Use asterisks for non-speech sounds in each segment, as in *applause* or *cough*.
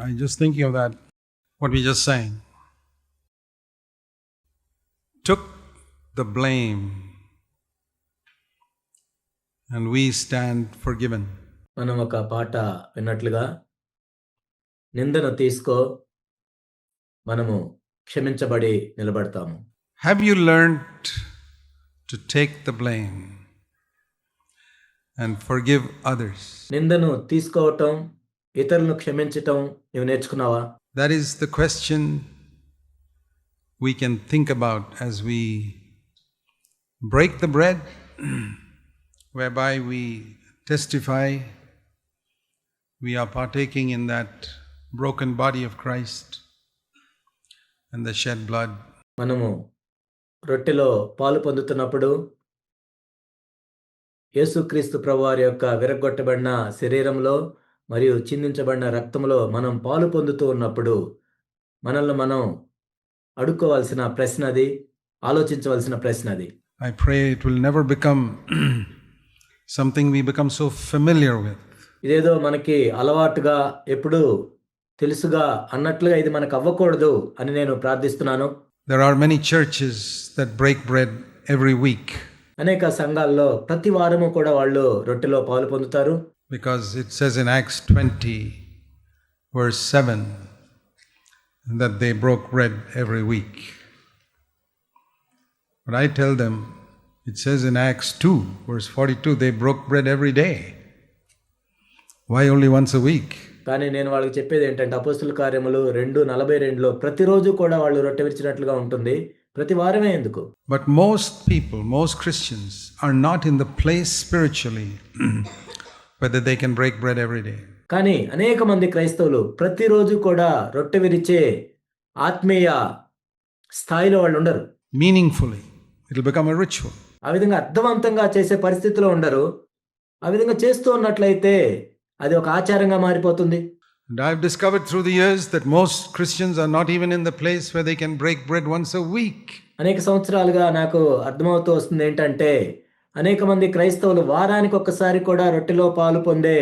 I just thinking of that, what we just sang. Took the blame, and we stand forgiven. మనం ఒక పాట విన్నట్లుగా నిందను తీసుకో మనము క్షమించబడి నిలబడతాము Have you learned to take the blame and forgive others? నిందను తీసుకోవటం ఇతరులను క్షమించటం నువ్వు నేర్చుకున్నావా? That is the question we can think about as we break the bread way by we testify we are partaking in that broken body of Christ and the shed blood మనము రొట్టెలో పాలు పొందుతున్నప్పుడు యేసుక్రీస్తు ప్రభువారి యొక్క విరగొట్టబడిన శరీరంలో మరియు చిందించబడిన రక్తంలో మనం పాలు పొందుతూ ఉన్నప్పుడు మనల్ని మనం అడుక్కోవాల్సిన ప్రశ్న అది ఆలోచించవలసిన ప్రశ్న అది. I pray it will never become *clears throat* something we become so familiar with. ఇదేదో మనకి అలవాటుగా ఎప్పుడు తెలుసుగా అన్నట్లుగా ఇది మనకు అవ్వకూడదు అని నేను ప్రార్థిస్తున్నాను. There are many churches that break bread every week. అనేక సంఘాల్లో ప్రతి వారము కూడా వాళ్ళు రొట్టెలో పాలు పొందుతారు. because it says in Acts 20, verse 7, that they broke bread every week. But I tell them, it says in Acts 2, verse 42, they broke bread every day. Why only once a week? కానీ నేను వాళ్ళకి చెప్పేది ఏంటంటే అపోస్తుల కార్యములు రెండు నలభై రెండులో ప్రతిరోజు కూడా వాళ్ళు రొట్టె విరిచినట్లుగా ఉంటుంది ప్రతి వారమే ఎందుకు But most people, most Christians, are not in the place spiritually whether they can break bread every day. కానీ అనేక మంది క్రైస్తవులు ప్రతిరోజు కూడా రొట్టె విరిచే ఆత్మీయ స్థాయిలో వాళ్ళు ఉండరు. మీనింగ్ఫుల్లీ ఇట్ బికమ్ ఆ విధంగా అర్థవంతంగా చేసే పరిస్థితిలో ఉండరు. ఆ విధంగా చేస్తూ ఉన్నట్లయితే అది ఒక ఆచారంగా మారిపోతుంది. And I discovered through the years that most Christians are not even in the place where they can break bread once a week అనేక సంవత్సరాలుగా నాకు అర్థమవుతూ వస్తుంది ఏంటంటే అనేక మంది క్రైస్తవులు వారానికి ఒక్కసారి కూడా రొట్టెలో పాలు పొందే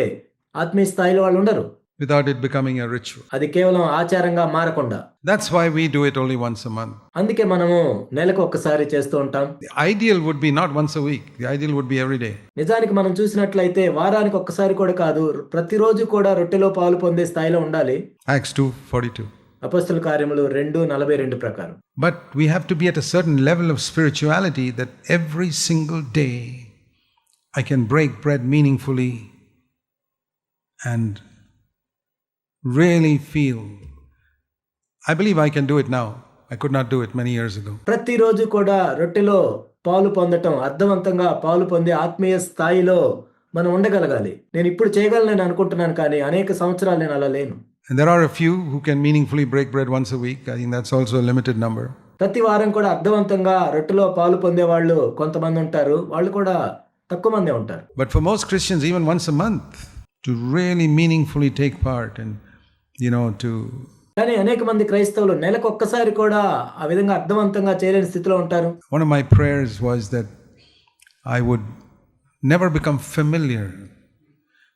ఆత్మీయ స్థాయిలో వాళ్ళు ఉండరు without it becoming a ritual. అది కేవలం ఆచారంగా మారకుండా That's why we do it only once a month. అందుకే మనము నెలకు ఒక్కసారి చేస్తూ ఉంటాం The ideal would be not once a week, the ideal would be every day. నిజానికి మనం చూసినట్లయితే వారానికి ఒక్కసారి కూడా కాదు ప్రతిరోజు కూడా రొట్టెలో పాలు పొందే స్థాయిలో ఉండాలి Acts 2 42. అపస్తుల కార్యములు రెండు నలభై రెండు ప్రకారం. But we have to be at certain level of spirituality that every single day I can break bread meaningfully and really feel I believe I can do it now I could not do it many years go ప్రతిరోజు కూడా రొట్టెలో పాలు పొందటం అర్థవంతంగా పాలు పొందే ఆత్మీయ స్థాయిలో మనం ఉండగలగాలి. నేను ఇప్పుడు చేయగలనని అనుకుంటున్నాను కానీ అనేక సంవత్సరాలు నేను అలా లేను. And there are a few who can meaningfully break bread once a week. I think that's also a limited number. ప్రతి వారం కూడా అర్థవంతంగా రొట్టెలో పాలు పొందే వాళ్ళు కొంతమంది ఉంటారు వాళ్ళు కూడా తక్కువ మందే ఉంటారు But for most Christians, even once a month, to really meaningfully take part and, you know, to కానీ అనేక మంది క్రైస్తవులు నెలకు ఒక్కసారి కూడా ఆ విధంగా అర్థవంతంగా చేయలేని స్థితిలో ఉంటారు one of my prayers was that I would never become familiar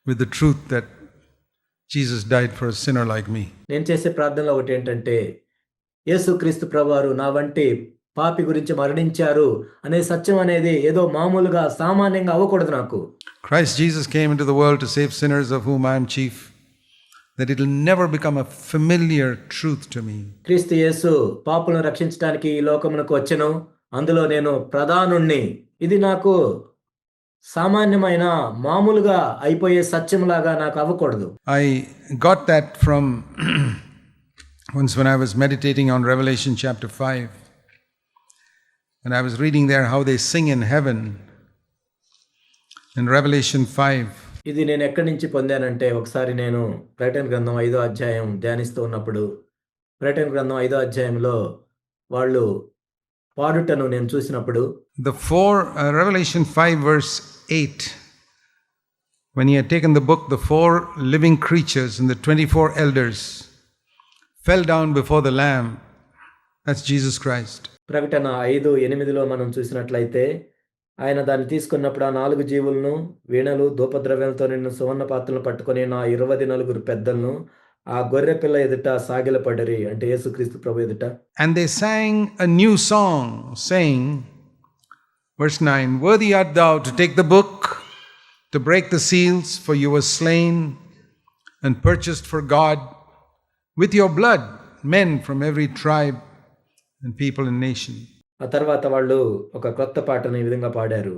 with the truth that Jesus died for a sinner like me. నేను చేసే ప్రార్థనలో ఒకటి ఏంటంటే యేసుక్రీస్తు ప్రభువారు నా వంటి పాపి గురించి మరణించారు అనే సత్యం అనేది ఏదో మామూలుగా సామాన్యంగా అవ్వకూడదు నాకు Christ Jesus came into the world to save sinners, of whom I am chief, that it will never become a familiar truth to me. క్రీస్తు యేసు పాపులను రక్షించడానికి ఈ లోకమునకు వచ్చెను అందులో నేను ప్రధానుణ్ణి ఇది నాకు సామాన్యమైన మామూలుగా అయిపోయే సత్యంలాగా నాకు అవ్వకూడదు I got that from once when I was meditating on Revelation chapter 5. And I was reading there how they sing in heaven. In Revelation 5, ఇది నేను ఎక్కడి నుంచి పొందానంటే ఒకసారి నేను ప్రకటన గ్రంథం ఐదో అధ్యాయం ధ్యానిస్తూ ఉన్నప్పుడు ప్రకటన గ్రంథం ఐదో అధ్యాయంలో వాళ్ళు పాడుటను నేను చూసినప్పుడు the four, uh, Revelation 5, verse 8, when he had taken the book, the four living creatures and the 24 elders fell down before the Lamb. That's Jesus Christ. ప్రకటన ఐదు ఎనిమిదిలో మనం చూసినట్లయితే ఆయన దాన్ని తీసుకున్నప్పుడు ఆ నాలుగు జీవులను వీణలు ధూపద్రవ్యాలతో నిన్న సువర్ణ పాత్రలను పట్టుకొని నా ఇరవై నలుగురు పెద్దలను ఆ గొర్రె పిల్ల ఎదుట సాగిలపడరి అంటే యేసుక్రీస్తు ప్రభు ఎదుట And they sang a new song, saying, verse 9 Worthy art thou to take the book, to break the seals, for you were slain and purchased for God with your blood men from every tribe and people and nation. ఆ తర్వాత వాళ్ళు ఒక కొత్త పాటను ఈ విధంగా పాడారు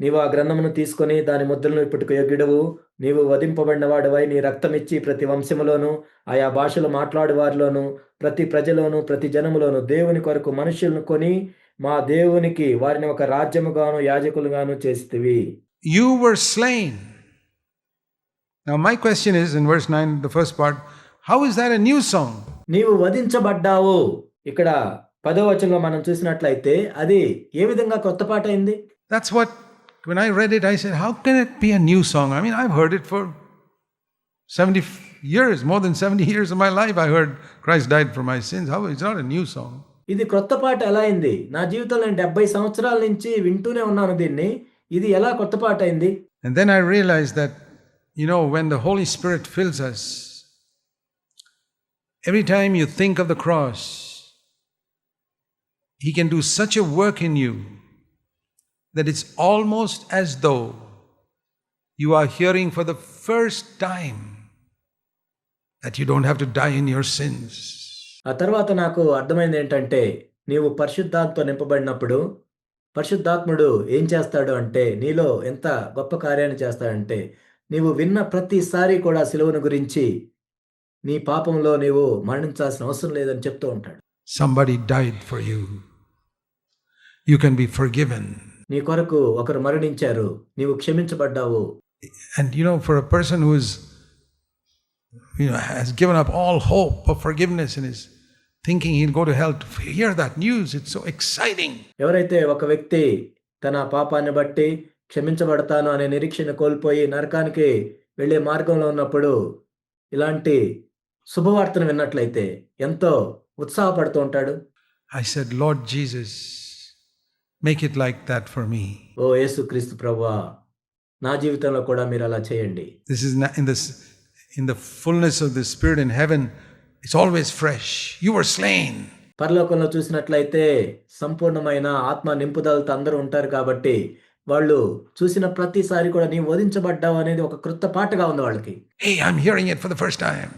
నీవు ఆ గ్రంథమును తీసుకొని దాని ముద్రలను ఇప్పటికి యొగ్గిడవు నీవు వధింపబడిన వాడివై నీ రక్తం ఇచ్చి ప్రతి వంశములోను ఆయా భాషలు మాట్లాడు వారిలోను ప్రతి ప్రజలోను ప్రతి జనములోను దేవుని కొరకు మనుషులను కొని మా దేవునికి వారిని ఒక రాజ్యముగాను యాజకులుగాను చేసితివి You were slain. Now, my question is in verse 9, the first part, how is that a new song? నీవు వధించబడ్డావు ఇక్కడ పదో వచనంలో మనం చూసినట్లయితే అది ఏ విధంగా కొత్త పాట అయింది That's what, when I read it, I said, how can it be a new song? I mean, I've heard it for 70 years, more than 70 years of my life. I heard Christ died for my sins. How? It's not a new song. ఇది క్రొత్త పాట ఎలా అయింది నా జీవితంలో నేను డెబ్బై సంవత్సరాల నుంచి వింటూనే ఉన్నాను దీన్ని ఇది ఎలా కొత్త పాట అయింది And then I realized that, you know, when the Holy Spirit fills us, every time you think of the cross, He can do such a work in you that it's almost as though you are hearing for the first time that you don't have to die in your sins. ఆ తర్వాత నాకు అర్థమైంది ఏంటంటే నీవు పరిశుద్ధాత్మతో నింపబడినప్పుడు పరిశుద్ధాత్ముడు ఏం చేస్తాడు అంటే నీలో ఎంత గొప్ప కార్యాన్ని చేస్తాడంటే నీవు విన్న ప్రతిసారి కూడా సిలువను గురించి నీ పాపంలో నీవు మరణించాల్సిన అవసరం లేదని చెప్తూ ఉంటాడు Somebody died for you. You can be forgiven. నీ కొరకు ఒకరు మరణించారు నీవు క్షమించబడ్డావు And you know, for a person who is, you know, has given up all hope of forgiveness and is thinking he'll go to hell, to hear that news, it's so exciting. ఎవరైతే ఒక వ్యక్తి తన పాపాన్ని బట్టి క్షమించబడతాను అనే నిరీక్షణ కోల్పోయి నరకానికి వెళ్ళే మార్గంలో ఉన్నప్పుడు ఇలాంటి శుభవార్తను విన్నట్లయితే ఎంతో ఉత్సాహపడుతూ ఉంటాడు I said, Lord Jesus, make it like that for me. ఓ యేసుక్రీస్తు ప్రభువా నా జీవితంలో కూడా మీరు అలా చేయండి This is not in this in the fullness of the Spirit in heaven, it's always fresh. You were slain. పరలోకంలో చూసినట్లయితే సంపూర్ణమైన ఆత్మ నింపుదలతో అందరూ ఉంటారు కాబట్టి వాళ్ళు చూసిన ప్రతిసారి కూడా నీవు వధించబడ్డావు అనేది ఒక కృత పాటగా ఉంది వాళ్ళకి Hey, I'm hearing it for the first time.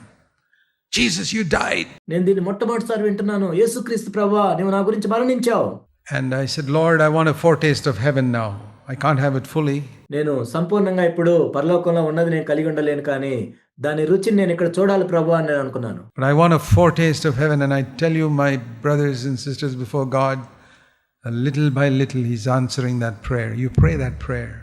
Jesus, you died. నేను దీన్ని మొట్టమొదటిసారి వింటున్నాను యేసుక్రీస్తు ప్రభువా నువ్వు నా గురించి మరణించావు And I said, Lord, I want a foretaste of heaven now. I can't have it fully. నేను సంపూర్ణంగా ఇప్పుడు పరలోకంలో ఉన్నది నేను కలిగి ఉండలేను కానీ దాని రుచిని నేను ఇక్కడ చూడాలి ప్రభు అని నేను అనుకున్నాను. But I want a foretaste of heaven and I tell you my brothers and sisters before God a little by little he's answering that prayer. You pray that prayer.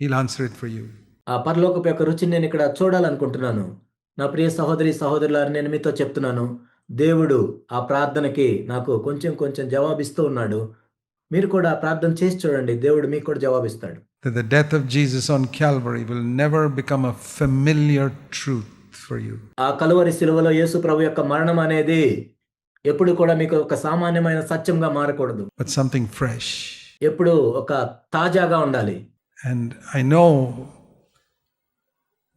He'll answer it for you. ఆ పరలోకపు యొక్క రుచిని నేను ఇక్కడ చూడాలనుకుంటున్నాను. నా ప్రియ సహోదరి సహోదరులారు నేను మీతో చెప్తున్నాను. దేవుడు ఆ ప్రార్థనకి నాకు కొంచెం కొంచెం జవాబిస్తూ ఉన్నాడు. మీరు కూడా ప్రార్థన చేసి చూడండి. దేవుడు మీకు కూడా జవాబిస్తాడు. That the death of Jesus on Calvary will never become a familiar truth for you. ఆ కలువరి శిలువలో యేసు ప్రభు యొక్క మరణం అనేది ఎప్పుడు కూడా మీకు ఒక సామాన్యమైన సత్యంగా మారకూడదు but something fresh. ఎప్పుడు ఒక తాజాగా ఉండాలి And I know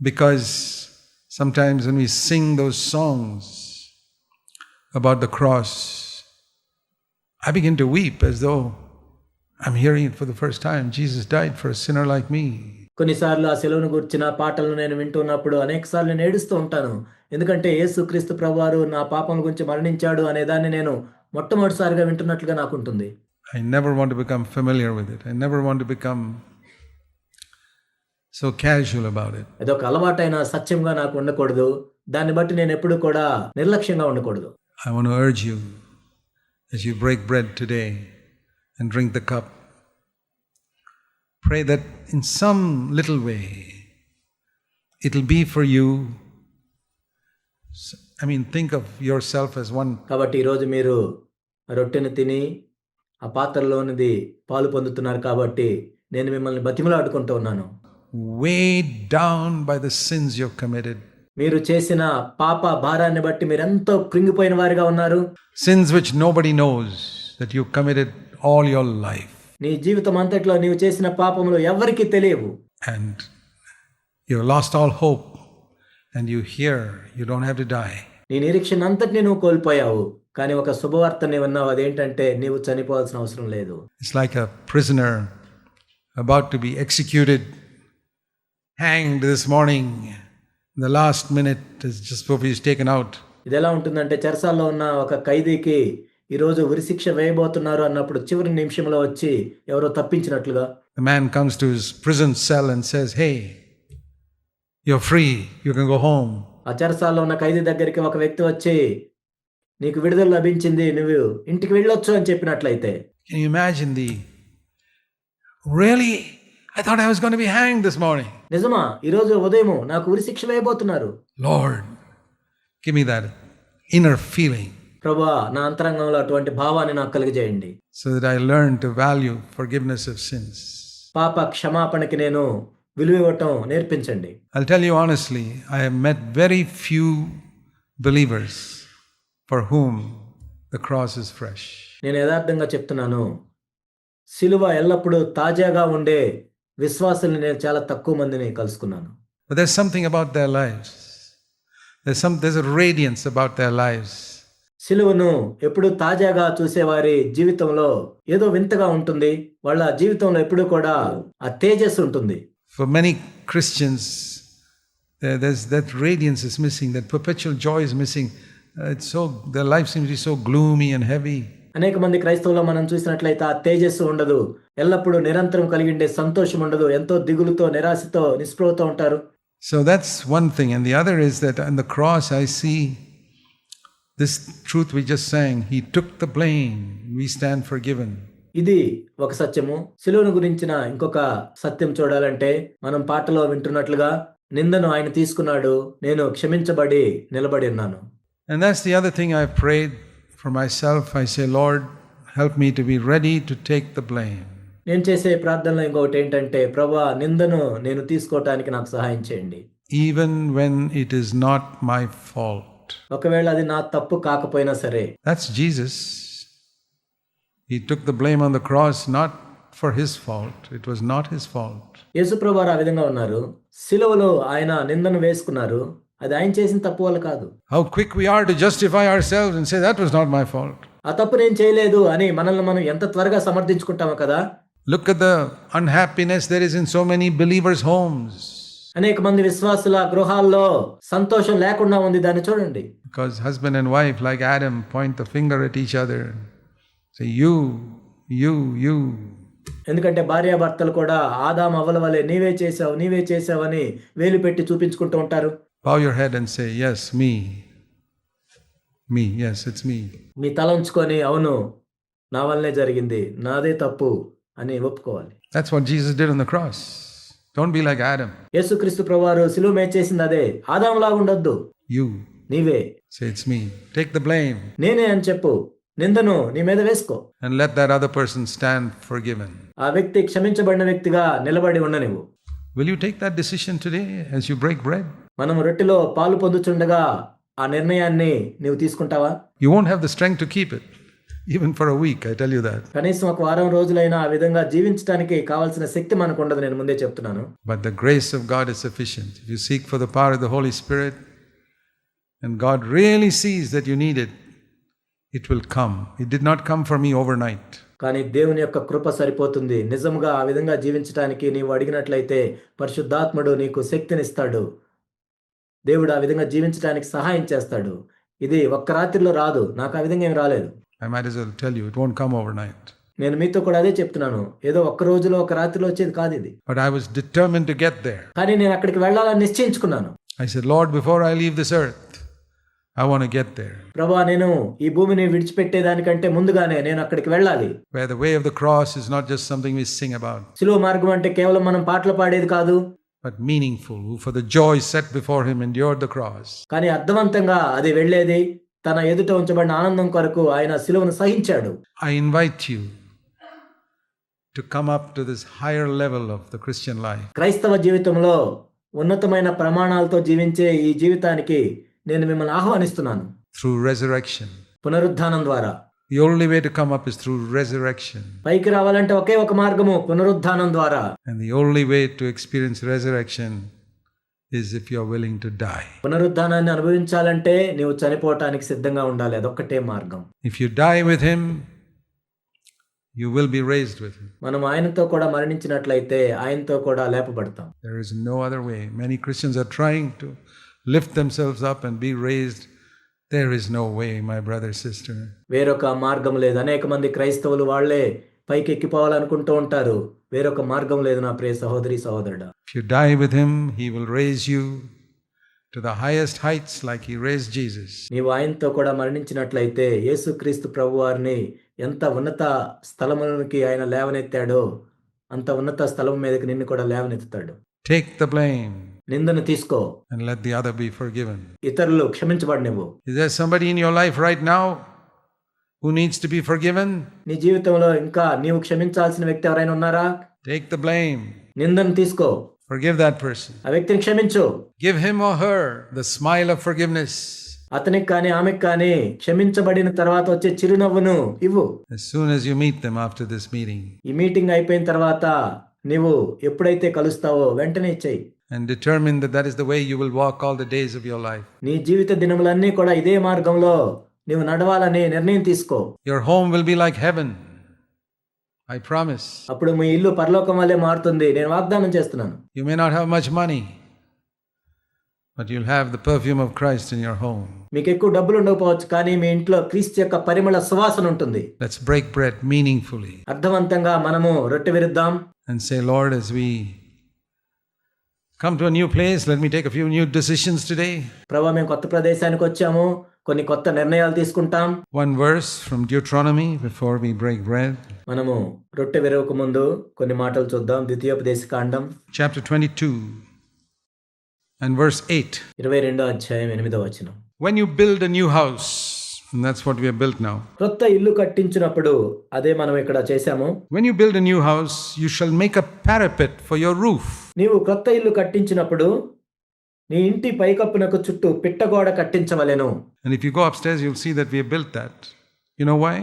because sometimes when we sing those songs about the cross, I begin to weep as though I'm hearing it for the first time. Jesus died for a sinner like me. కొన్నిసార్లు ఆ సెలవును గుర్చిన పాటలను నేను వింటున్నప్పుడు అనేకసార్లు నేను ఏడుస్తూ ఉంటాను. ఎందుకంటే యేసుక్రీస్తు ప్రభువారు నా పాపం గురించి మరణించాడు అనే దాన్ని నేను మొట్టమొదటిసారిగా వింటున్నట్లుగా నాకు ఉంటుంది I never want become familiar with it I never want become so casual about it ఏదో ఒక అలవాటైన సత్యంగా నాకు ఉండకూడదు. దాన్ని బట్టి నేను ఎప్పుడూ కూడా నిర్లక్ష్యంగా ఉండకూడదు. I want to urge you as you break bread today and drink the cup, pray that in some little way it'll be for you. I mean, think of yourself as one కాబట్టి ఈరోజు మీరు రొట్టెను తిని ఆ పాత్రలోనిది పాలు పొందుతున్నారు కాబట్టి నేను మిమ్మల్ని బతిమలాడుకుంటూ ఉన్నాను weighed down by the sins you've committed, మీరు చేసిన పాప భారాన్ని బట్టి మీరు ఎంతో కృంగిపోయిన వారిగా ఉన్నారు sins which nobody knows that you've committed all your life. నీ జీవితం అంతట్లో నీవు చేసిన పాపములు ఎవరికీ తెలియవు and you've lost all hope and you hear you don't have to die. నీ నిరీక్షణ అంతటిని నువ్వు కోల్పోయావు కానీ ఒక శుభవార్త నీవు విన్నావు అదేంటంటే నీవు చనిపోవాల్సిన అవసరం లేదు It's like a prisoner about to be executed, hanged this morning. In the last minute, is just before he's taken out. ఇది ఎలా ఉంటుందంటే చెరసాల్లో ఉన్న ఒక ఖైదీకి ఈరోజు ఉరిశిక్ష వేయబోతున్నారు అన్నప్పుడు చివరి నిమిషంలో వచ్చి ఎవరో తప్పించినట్లుగా The man comes to his prison cell and says, Hey, you're free, you can go home. ఆ చెరసాల్లో ఉన్న ఖైదీ దగ్గరికి ఒక వ్యక్తి వచ్చి నీకు విడుదల లభించింది నువ్వు ఇంటికి వెళ్ళొచ్చు అని చెప్పినట్లయితే Can you imagine the really? I thought I was going to be hanged this morning. నిజమా ఈరోజు ఉదయము నాకు ఉరిశిక్ష వేయబోతున్నారు Lord, give me that inner feeling ప్రభా నా అంతరంగంలో అటువంటి భావాన్ని నాకు కలిగజేయండి. So that I learn to value forgiveness of sins పాప క్షమాపణకి నేను విలువ ఇవ్వటం నేర్పించండి. I tell you honestly I have met very few believers for whom the cross is fresh నేను యదార్థంగా చెప్తున్నాను సిలువ ఎల్లప్పుడూ తాజాగా ఉండే విశ్వాసాన్ని నేను చాలా తక్కువ మందిని కలుసుకున్నాను. There something about their lives there some their radiance about their lives సిలువును ఎప్పుడు తాజాగా చూసేవారి జీవితంలో ఏదో వింతగా ఉంటుంది. వాళ్ళ జీవితంలో ఎప్పుడు కూడా ఆ తేజస్సు ఉంటుంది. For many Christians that that radiance is missing perpetual joy is missing it's so the life seems is so gloomy and heavy అనేక మంది క్రైస్తవులో మనం చూసినట్లయితే ఆ తేజస్సు ఉండదు. ఎల్లప్పుడూ నిరంతరం కలిగి ఉండే సంతోషం ఉండదు. ఎంతో దిగులుతో నిరాశతో నిస్పృహతో ఉంటారు. So that's one thing and the other is that and the cross I see this truth we just sang he took the blame we stand forgiven ఇది ఒక సత్యము. శిలువును గురించిన ఇంకొక సత్యం చూడాలంటే మనం పాటలో వింటున్నట్లుగా నిందను ఆయన తీసుకున్నాడు నేను క్షమించబడి నిలబడి ఉన్నాను. And that's the other thing I pray for myself I say Lord help me to be ready to take the blame నేను చేసే ప్రార్థనలో ఇంకొకటి ఏంటంటే ప్రభా నిందను నేను తీసుకోవటానికి నాకు సహాయం చేయండి. Even when it is not my fault ఒకవేళ అది నా తప్పు కాకపోయినా సరే That's Jesus. He took the blame on the cross not for his fault, it was not his fault. యేసుప్రభు వారు ఆ విధంగా ఉన్నారు సిలువలో ఆయన నిందను వేసుకున్నారు అది ఆయన చేసిన తప్పు వల్ల కాదు How quick we are to justify ourselves and say, That was not my fault. ఆ తప్పు నేను చేయలేదు అని మనల్ని మనం ఎంత త్వరగా సమర్థించుకుంటామో కదా Look at the unhappiness there is in so many believers' homes అనేక మంది విశ్వాసుల గృహాల్లో సంతోషం లేకుండా ఉంది. దాన్ని చూడండి. Because husband and wife like Adam point the finger at each other say you you you ఎందుకంటే భార్యాభర్తలు కూడా ఆదాం అవ్వల వలె నీవే చేసావు నీవే చేసావని వేలు పెట్టి చూపించుకుంటూ ఉంటారు. Bow your head and yes me me yes it's me me తల ఉంచుకొని అవును నా వల్లనే జరిగింది నాదే తప్పు అని ఒప్పుకోవాలి. That's what Jesus did on the cross Don't be like Adam. యేసుక్రీస్తు ప్రభువారు సిలువ మీద చేసింది అదే ఆదాంలాగా ఉండొద్దు You. నీవే Say, It's me. Take the blame నేనే అని చెప్పు నిందను నీ మీద వేసుకో and let that other person stand forgiven. ఆ వ్యక్తి క్షమించబడిన వ్యక్తిగా నిలబడి ఉండనివ్వు Will you take that decision today as you break bread? మనం రొట్టెలో పాలు పొందుచుండగా ఆ నిర్ణయాన్ని నీవు తీసుకుంటావా You won't have the strength to keep it, even for a week, I tell you that. కనీసం ఒక వారం రోజులైనా ఆ విధంగా జీవించడానికి కావాల్సిన శక్తి మనకు ఉండదు నేను ముందే చెప్తున్నాను But the grace of God is sufficient. If you seek for the power of the Holy Spirit, and God really sees that you need it, it will come. It did not come for me overnight. కానీ దేవుని యొక్క కృప సరిపోతుంది నిజంగా ఆ విధంగా జీవించడానికి నీవు అడిగినట్లయితే పరిశుద్ధాత్ముడు నీకు శక్తినిస్తాడు దేవుడు ఆ విధంగా జీవించడానికి సహాయం చేస్తాడు ఇది ఒక్క రాత్రిలో రాదు నాకు ఆ విధంగా ఏం రాలేదు I might as well tell you, it won't come overnight. నేను మీతో కూడా అదే చెప్తున్నాను ఏదో ఒక్క రోజులో ఒక రాత్రిలో వచ్చేది కాదు ఇది But I was determined to get there. కానీ నేను అక్కడికి వెళ్ళాలని నిశ్చయించుకున్నాను I said, Lord, before I leave this earth, I want to get there. ప్రభా నేను ఈ భూమిని విడిచిపెట్టేదానికంటే ముందుగానే నేను అక్కడికి వెళ్ళాలి Where the way of the cross is not just something we sing about, సులువ మార్గం అంటే కేవలం మనం పాటలు పాడేది కాదు but meaningful, who for the joy set before him endured the cross. కానీ అర్థవంతంగా అది వెళ్ళేది తన ఎదుట ఉంచబడిన ఆనందం కొరకు ఆయన సిలువను సహించాడు. I invite you to come up to this higher level of the Christian life క్రైస్తవ జీవితంలో ఉన్నతమైన ప్రమాణాలతో జీవించే ఈ జీవితానికి నేను మిమ్మల్ని ఆహ్వానిస్తున్నాను. త్రూ రెజరెక్షన్ పునరుద్ధానం ద్వారా. The only way to come up is through resurrection పైకి రావాలంటే ఒకే ఒక మార్గము పునరుద్ధానం ద్వారా. And the only way to experience resurrection is if you're willing to die. పునరుద్ధానాన్ని అనుభవించాలంటే నీవు చనిపోవటానికి సిద్ధంగా ఉండాలి అదొక్కటే మార్గం If you die with him, you will be raised with him. మనం ఆయనతో కూడా మరణించినట్లయితే ఆయనతో కూడా లేపబడతాం There is no other way. Many Christians are trying to lift themselves up and be raised. There is no way, my brother, sister. వేరొక మార్గం లేదు అనేక మంది క్రైస్తవులు వాళ్ళే పైకి ఎక్కిపోవాలనుకుంటూ ఉంటారు. వేరొక మార్గం లేదు నా ప్రియ సహోదరి సహోదరుడు. You die with him he will raise you to the highest heights like he raise Jesus మీ వాయంతో కూడా మరణించినట్లయితే యేసుక్రీస్తు ప్రభువారిని ఎంత ఉన్నత స్థలములకి ఆయన లేవనెత్తాడో అంత ఉన్నత స్థలం మీదకి నిన్ను కూడా లేవనెత్తుతాడు. టేక్ ద బ్లేమ్ నిందను తీసుకో. And let the other be forgiven క్షమించబడనివ్వు is there somebody in your life right now who needs to be forgiven? నీ జీవితంలో ఇంకా నీవు క్షమించాల్సిన వ్యక్తి ఎవరైనా ఉన్నారా Take the blame. నిందను తీసుకో Forgive that person. ఆ వ్యక్తిని క్షమించు Give him or her the smile of forgiveness. అతనికి కానీ ఆమెకు కానీ క్షమించబడిన తర్వాత వచ్చే చిరునవ్వును ఇవ్వు As soon as you meet them after this meeting, ఈ మీటింగ్ అయిపోయిన తర్వాత నీవు ఎప్పుడైతే కలుస్తావో వెంటనే ఇచ్చేయి and determine that that is the way you will walk all the days of your life. నీ జీవిత దినములన్నీ కూడా ఇదే మార్గంలో నీవు నడవాలని నిర్ణయం తీసుకో. Your home will be like heaven I promise అప్పుడు మీ ఇల్లు పరలోకం వల్లే మారుతుంది. నేను వాగ్దానం చేస్తున్నాను. You may not have much money but you will have the perfume of Christ in your home మీకు ఎక్కువ డబ్బులు ఉండకపోవచ్చు కానీ మీ ఇంట్లో క్రీస్తు యొక్క పరిమళ సువాసన ఉంటుంది. లెట్స్ బ్రేక్ బ్రెడ్ మీనింగ్ఫుల్లీ అర్థవంతంగా మనము రొట్టె విరుద్దాం. And say Lord as we come to a new place let me take a few new decisions today. ప్రభువా మేము కొత్త ప్రదేశానికి వచ్చాము. కొన్ని కొత్త నిర్ణయాలు తీసుకుంటాం One verse from Deuteronomy before we break bread. మనము రొట్టె విరవక ముందు కొన్ని మాటలు చూద్దాం ద్వితీయోపదేశ కాండం chapter 22 and verse 8. ఇరవై రెండో అధ్యాయం ఎనిమిదో వచనం When you build a new house, and that's what we have built now. క్రొత్త ఇల్లు కట్టించినప్పుడు అదే మనం ఇక్కడ చేశాము When you build a new house, you shall make a parapet for your roof. నీవు క్రొత్త ఇల్లు కట్టించినప్పుడు నీ ఇంటి పైకప్పునకు చుట్టూ పిట్టగోడ కట్టించవలెను And if you go upstairs, you'll see that we have built that. You know why?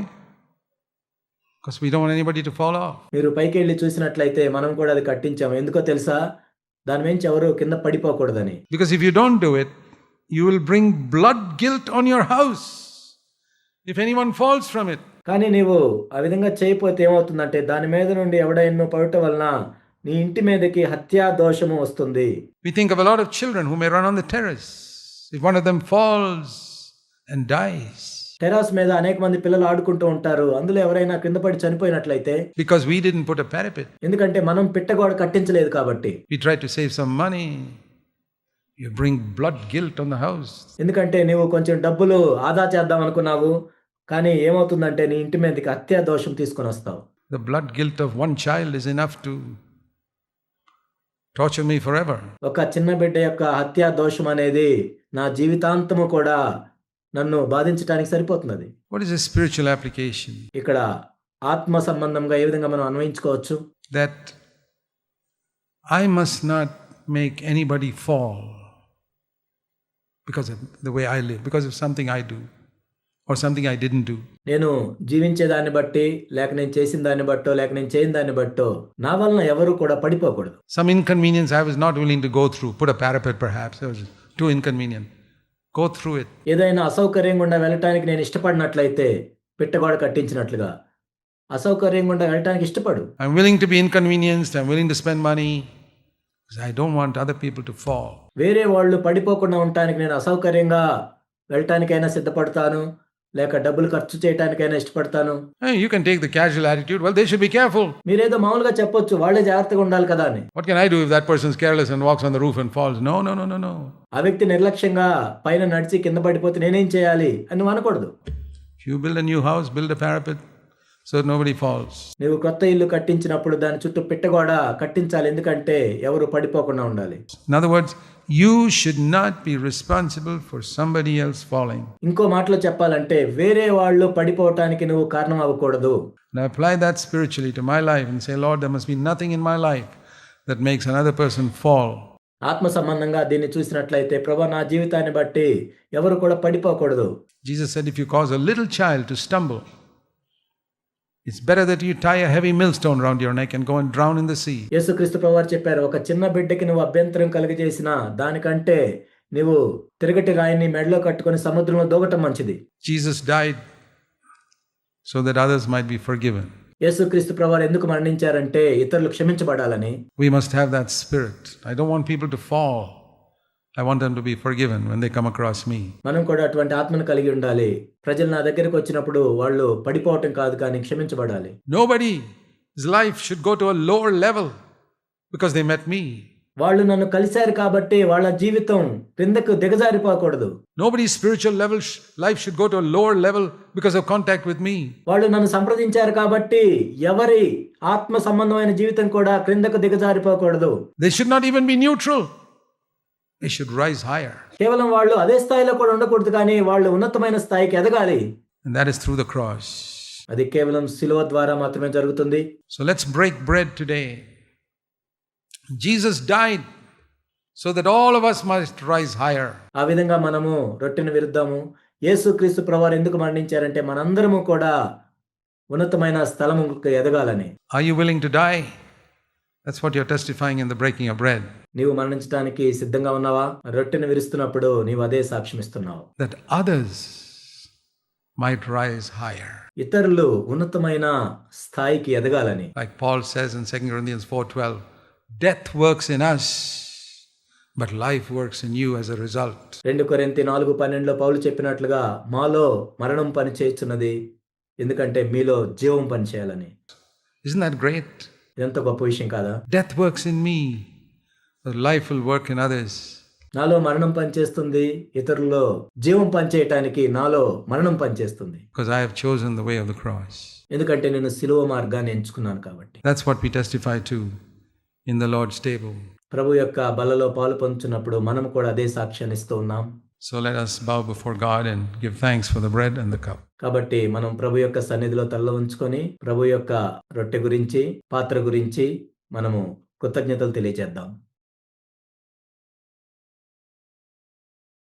Because we don't want anybody to fall off. మీరు పైకి వెళ్ళి చూసినట్లయితే మనం కూడా అది కట్టించాము ఎందుకో తెలుసా దాని మించి ఎవరు కింద పడిపోకూడదని Because if you don't do it, you will bring blood guilt on your house if anyone falls from it. కానీ నీవు ఆ విధంగా చేయకపోతే ఏమవుతుందంటే దాని మీద నుండి ఎవడైనా పడటం వలన నీ ఇంటి మీదకి హత్యా దోషము వస్తుంది. We think of a lot of children who may run on the terrace if one of them falls and dies terrace మీద అనేక మంది పిల్లలు ఆడుకుంటూ ఉంటారు. అందులో ఎవరైనా కింద పడి చనిపోయినట్లయితే because we did put a parapet ఎందుకంటే మనం పిట్టగోడ కట్టించలేదు కాబట్టి. We try to save some money you bring blood guilt on the house ఎందుకంటే నీవు కొంచెం డబ్బులు ఆదా చేద్దాం అనుకున్నావు. కానీ ఏమవుతుందంటే నీ ఇంటి మీదకి హత్యా దోషం తీసుకొని వస్తావు. The blood guilt of one child is enough to torture me forever ఒక చిన్న బిడ్డ యొక్క హత్యా దోషం అనేది నా జీవితాంతము కూడా నన్ను బాధించడానికి సరిపోతున్నది. What is a spiritual application ఇక్కడ ఆత్మ సంబంధంగా ఏ విధంగా మనం అన్వయించుకోవచ్చు? That I must not make anybody fall because of the way I live because of something I do or something I didn't do. నేను జీవించే దాన్ని బట్టి లేక నేను చేసిన దాన్ని బట్టో లేక నేను చేయని దాన్ని బట్టో నా వలన ఎవరు కూడా పడిపోకూడదు Some inconvenience I was not willing to go through, put a parapet perhaps, it was too inconvenient. Go through it. ఏదైనా అసౌకర్యం గుండా వెళ్ళటానికి నేను ఇష్టపడినట్లయితే పిట్టగోడ కట్టించినట్లుగా అసౌకర్యం గుండా వెళ్ళటానికి ఇష్టపడు I'm willing to be inconvenienced, I'm willing to spend money because I don't want other people to fall. వేరే వాళ్ళు పడిపోకుండా ఉండటానికి నేను అసౌకర్యంగా వెళ్ళటానికైనా సిద్ధపడతాను లేక డబ్బులు ఖర్చు చేయడానికైనా ఇష్టపడతాను? You can take the casual attitude well they should be careful మీరేదో మామూలుగా చెప్పొచ్చు వాళ్ళే జాగ్రత్తగా ఉండాలి కదా అని. What can I do if that person is careless and walks on the roof and falls no no no no no ఆ వ్యక్తి నిర్లక్ష్యంగా పైన నడిచి కింద పడిపోతే నేనేం చేయాలి అని అనుకోడదు. You build a new house build a parapet so nobody falls నీవు కొత్త ఇల్లు కట్టించినప్పుడు దాని చుట్టూ పెట్టె కూడా కట్టించాలి ఎందుకంటే ఎవరు పడిపోకుండా ఉండాలి. In other words you should not be responsible for somebody else following ఇంకో మాటలో చెప్పాలంటే వేరే వాళ్ళు పడిపోవటానికి నువ్వు కారణం అవ్వకూడదు. నా apply that spirituality to my life and say Lord there must be nothing in my life that makes another person fall ఆత్మ సంబంధంగా దీన్ని చూసినట్లయితే ప్రభు నా జీవితాన్ని బట్టి ఎవరు కూడా పడిపోకూడదు. Jesus said if you cause a little child to stumble it's better that you tie heavy millstone round your neck and go and drown in the sea యేసు క్రీస్తు చెప్పారు ఒక చిన్న బిడ్డకి నువ్వు అభ్యంతరం కలిగి కలిగజేసిన దానికంటే నువ్వు తిరగటి రాయిని మెడలో కట్టుకొని సముద్రంలో దూగటం మంచిది. Jesus died so that others might be forgiven యేసు క్రీస్తు ప్రభువారు ఎందుకు మరణించారంటే ఇతరులు క్షమించబడాలని. We must have that spirit I don't want people to fall I want them to be forgiven when they come across me. మనం కూడా అటువంటి ఆత్మను కలిగి ఉండాలి ప్రజలు నా దగ్గరికి వచ్చినప్పుడు వాళ్ళు పడిపోవటం కాదు కానీ క్షమించబడాలి Nobody's life should go to a lower level because they met me. వాళ్ళు నన్ను కలిశారు కాబట్టి వాళ్ళ జీవితం క్రిందకు దిగజారిపోకూడదు Nobody's spiritual level sh- life should go to a lower level because of contact with me. వాళ్ళు నన్ను సంప్రదించారు కాబట్టి ఎవరి ఆత్మ సంబంధమైన జీవితం కూడా క్రిందకు దిగజారిపోకూడదు They should not even be neutral. They should rise higher. కేవలం వాళ్ళు అదే స్థాయిలో కూడా ఉండకూడదు కానీ వాళ్ళు ఉన్నతమైన స్థాయికి ఎదగాలి And that is through the cross. అది కేవలం శిలువ ద్వారా మాత్రమే జరుగుతుంది So let's break bread today. Jesus died so that all of us must rise higher. ఆ విధంగా మనము రొట్టెను విరుద్దాము యేసుక్రీస్తు ప్రభువారు ఎందుకు మరణించారంటే మనందరము కూడా ఉన్నతమైన స్థలముకు ఎదగాలని Are you willing to die? That's what you're testifying in the breaking of bread. నీవు మరణించడానికి సిద్ధంగా ఉన్నావా రొట్టెను విరుస్తున్నప్పుడు నీవు అదే సాక్ష్యం ఇస్తున్నావు That others might rise higher. ఇతరులు ఉన్నతమైన స్థాయికి ఎదగాలని Like Paul says in 2 Corinthians 4:12, death works in us, but life works in you as a result. రెండు కొరింతి నాలుగు పన్నెండులో పౌలు చెప్పినట్లుగా మాలో మరణం పని చేస్తున్నది ఎందుకంటే మీలో జీవం పని చేయాలని Isn't that great? ఇదంత గొప్ప విషయం కాదా works in me, but life will work in others. నాలో మరణం పనిచేస్తుంది ఇతరుల్లో జీవం పనిచేయటానికి నాలో మరణం పనిచేస్తుంది Because I have chosen the way of the cross. ఎందుకంటే నేను సిలువ మార్గాన్ని ఎంచుకున్నాను కాబట్టి That's what we testify to in the Lord's table. ప్రభు యొక్క బలలో పాలు పొందుతున్నప్పుడు మనం కూడా అదే సాక్ష్యాన్ని ఇస్తూ ఉన్నాం so let us bow before God and give thanks for the bread and the cup. కాబట్టి మనం ప్రభు యొక్క సన్నిధిలో తల్ల ఉంచుకొని ప్రభు యొక్క రొట్టె గురించి పాత్ర గురించి మనము కృతజ్ఞతలు తెలియజేద్దాం